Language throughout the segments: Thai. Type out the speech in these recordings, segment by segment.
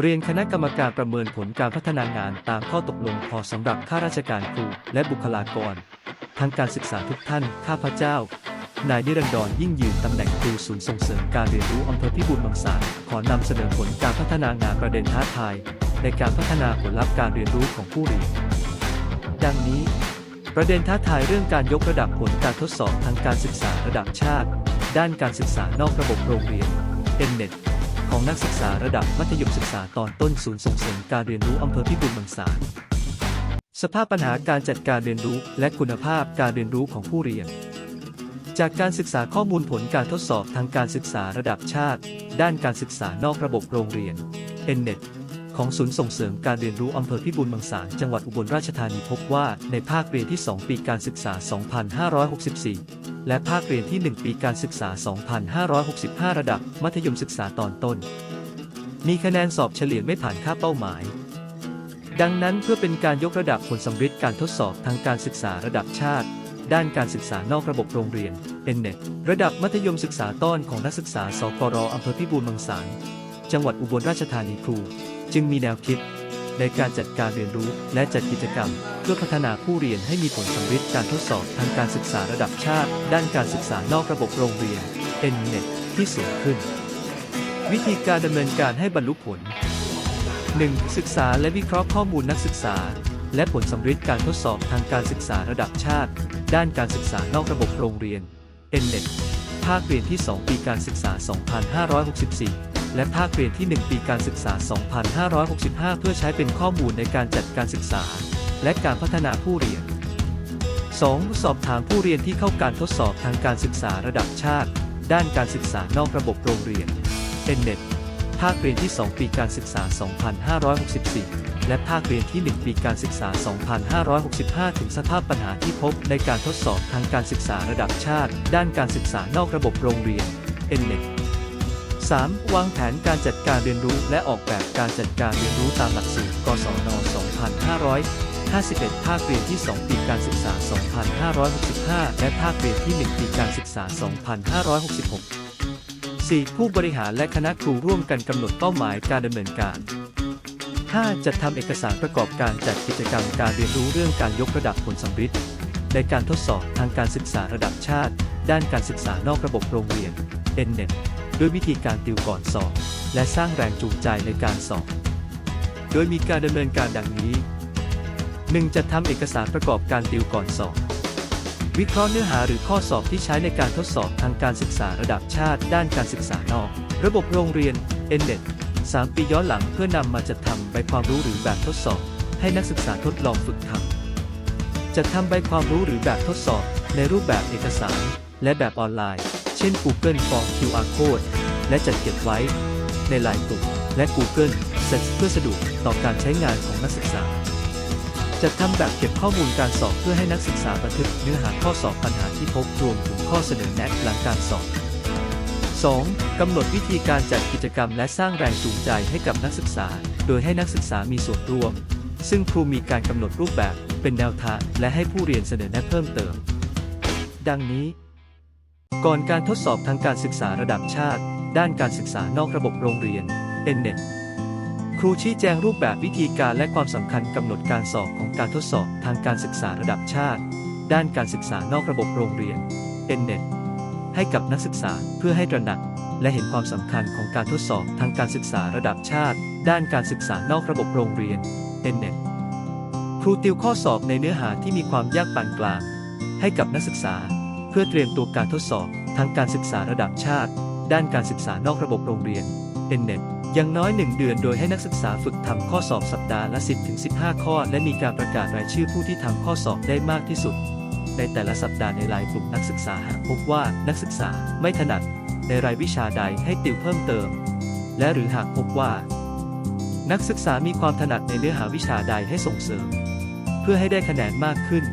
เรียนคณะกรรมการประเมินผลการพัฒนางานตามข้อตกลงพอสำหรับข้าราชการครูและบุคลากร ทางการศึกษาทุกท่าน ข้าพเจ้า นายนิรันดรยิ่งยืนตำแหน่งครูศูนย์ส่งเสริมการเรียนรู้อำเภอพิบูลมังสาขอนำเสนอผลการพัฒนางานประเด็นท้าทาย ในการพัฒนาผลลัพธ์การเรียนรู้ของผู้เรียน ดังนี้ ประเด็นท้าทายเรื่องการยกระดับผลการทดสอบทางการศึกษาระดับชาติ ด้านการศึกษานอกระบบโรงเรียน n n e t ของนักศึกษาระดับมัธยมศึกษาตอนต้นศูนย์ส่งเสริมการเรียนรู้อำเภอพิบูลมังสาสภาพปัญหาการจัดการเรียนรู้และคุณภาพการเรียนรู้ของผู้เรียน จากการศึกษาข้อมูลผลการทดสอบทางการศึกษาระดับชาติ ด้านการศึกษานอกระบบโรงเรียน n n e t ของศูนย์ส่งเสริมการเรียนรู้อำเภอพิบูลมังสาจังหวัดอุบลราชธานีพบว่าในภาคเรียนที่ 2 ปีการศึกษา 2564 และภาคเรียนที่ 1 ปีการศึกษา 2565 ระดับ มัธยมศึกษาตอนต้น มีคะแนนสอบเฉลี่ยไม่ผ่านค่าเป้าหมาย ดังนั้นเพื่อเป็นการยกระดับผลสำเร็จการทดสอบทางการศึกษาระดับชาติ ด้านการศึกษานอกระบบโรงเรียน n n e t ระดับมัธยมศึกษาต้นของนักศึกษาสกรอำเภอพิบูลมังสาจังหวัดอุบลราชธานีครู จึงมีแนวคิด ในการจัดการเรียนรู้และจัดกิจกรรม เพื่อพัฒนาผู้เรียนให้มีผลสำเร็จการทดสอบทางการศึกษาระดับชาติ ด้านการศึกษานอกระบบโรงเรียน n n e t ที่สูงขึ้น วิธีการดำเนินการให้บรรลุผล 1. ศึกษาและวิเคราะห์ข้อมูลนักศึกษา และผลสำเร็จการทดสอบทางการศึกษาระดับชาติ ด้านการศึกษานอกระบบโรงเรียน n n e t ภาคเรียนที่ 2 ปีการศึกษา 2564 และภาคเรียนที่ 1 ปีการศึกษา 2565 เพื่อใช้เป็นข้อมูลในการจัดการศึกษา และการพัฒนาผู้เรียน 2. สอบถามผู้เรียนที่เข้าการทดสอบทางการศึกษาระดับชาติ ด้านการศึกษานอกระบบโรงเรียน n n e t ภาคเรียนที่ 2 ปีการศึกษา 2564 และภาคเรียนที่ 1 ปีการศึกษา 2565 ถึงสภาพปัญหาที่พบในการทดสอบทางการศึกษาระดับชาติ ด้านการศึกษานอกระบบโรงเรียน n n e t 3. วางแผนการจัดการเรียนรู้ และออกแบบการจัดการเรียนรู้ตามหลักสูตร กศน 2551 ภาคเรียนที่ 2 ปีการศึกษา 2565 และภาคเรียนที่ 1 ปีการศึกษา 2566 4. ผู้บริหารและคณะครูร่วมกันกำหนดเป้าหมายการดำเนินการ 5. จัดทำเอกสารประกอบการจัดกิจกรรมการเรียนรู้เรื่องการยกระดับผลสำฤทธิ์ในการทดสอบทางการศึกษาระดับชาติ ด้านการศึกษานอกระบบโรงเรียน n n e t ด้วยวิธีการติวก่อนสอบ และสร้างแรงจูงใจในการสอบ โดยมีการดำเนินการดังนี้ 1. จัดทำเอกสารประกอบการติวก่อนสอบ วิเคราะห์เนื้อหาหรือข้อสอบที่ใช้ในการทดสอบทางการศึกษาระดับชาติ ด้านการศึกษานอก ระบบโรงเรียน n n e t 3 ปีย้อนหลังเพื่อนำมาจัดทำใบความรู้หรือแบบทดสอบ ให้นักศึกษาทดลองฝึกทำจัดทำใบความรู้หรือแบบทดสอบ ในรูปแบบเอกสาร และแบบออนไลน์ ช่น Google Form QR Code และจัดเก็บไว้ ในไลน์กลุ่มและ Google s e t เพื่อสะดวกต่อการใช้งานของนักศึกษา จัดทำแบบเก็บข้อมูลการสอบเพื่อให้นักศึกษาบันทึกเนื้อหาข้อสอบปัญหาที่พบรวมถึงข้อเสนอแนะหลังการสอบ 2. กำหนดวิธีการจัดกิจกรรมและสร้างแรงจูงใจให้กับนักศึกษา โดยให้นักศึกษามีส่วนร่วม ซึ่งครูมีการกำหนดรูปแบบ เป็นแนวทางและให้ผู้เรียนเสนอแนะเพิ่มเติม ดังนี้ ก่อนการทดสอบทางการศึกษาระดับชาติ ด้านการศึกษานอกระบบโรงเรียน n n e t ครูชี้แจงรูปแบบวิธีการและความสำคัญกำหนดการสอบของการทดสอบทางการศึกษาระดับชาติ ด้านการศึกษานอกระบบโรงเรียน n n e t ให้กับนักศึกษาเพื่อให้ตระหนัก และเห็นความสำคัญของการทดสอบทางการศึกษาระดับชาติ ด้านการศึกษานอกระบบโรงเรียน n n e t ครูติวข้อสอบในเนื้อหาที่มีความยากปานกลาง ให้กับนักศึกษา เพื่อเตรียมตัวการทดสอบทางการศึกษาระดับชาติ ด้านการศึกษานอกระบบโรงเรียน n n e t อย่างน้อย 1 เดือนโดยให้นักศึกษาฝึกทำข้อสอบสัปดาห์ละ 10-15 ข้อ และมีการประกาศรายชื่อผู้ที่ทำข้อสอบได้มากที่สุด ในแต่ละสัปดาห์ในรายกลุ่มนักศึกษาหากพบว่านักศึกษาไม่ถนัด ในรายวิชาใดให้ติวเพิ่มเติม และหรือหากพบว่า นักศึกษามีความถนัดในเนื้อหาวิชาใดให้ส่งเสริม เพื่อให้ได้คะแนนมากขึ้น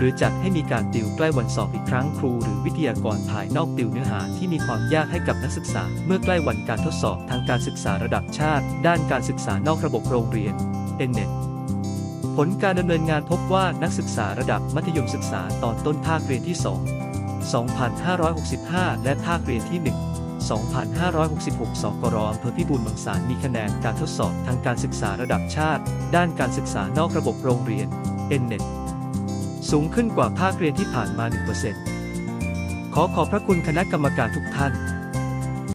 หรือจัดให้มีการติวใกล้วันสอบอีกครั้งครูหรือวิทยากรภายนอกติวเนื้อหาที่มีความยากให้กับนักศึกษา เมื่อใกล้วันการทดสอบทางการศึกษาระดับชาติ ด้านการศึกษานอกระบบโรงเรียน n n e t ผลการดำเนินงานพบว่านักศึกษาระดับมัธยมศึกษาตอนต้นภาคเรียนที่ 2 2565 และภาคเรียนที่ 1 2566 สกรอำเภอพิบูลมังสามีคะแนนการทดสอบทางการศึกษาระดับชาติ ด้านการศึกษานอกระบบโรงเรียน NNET สูงขึ้นกว่าภาคเรียนที่ผ่านมา 1%ขอขอบพระคุณคณะกรรมการทุกท่าน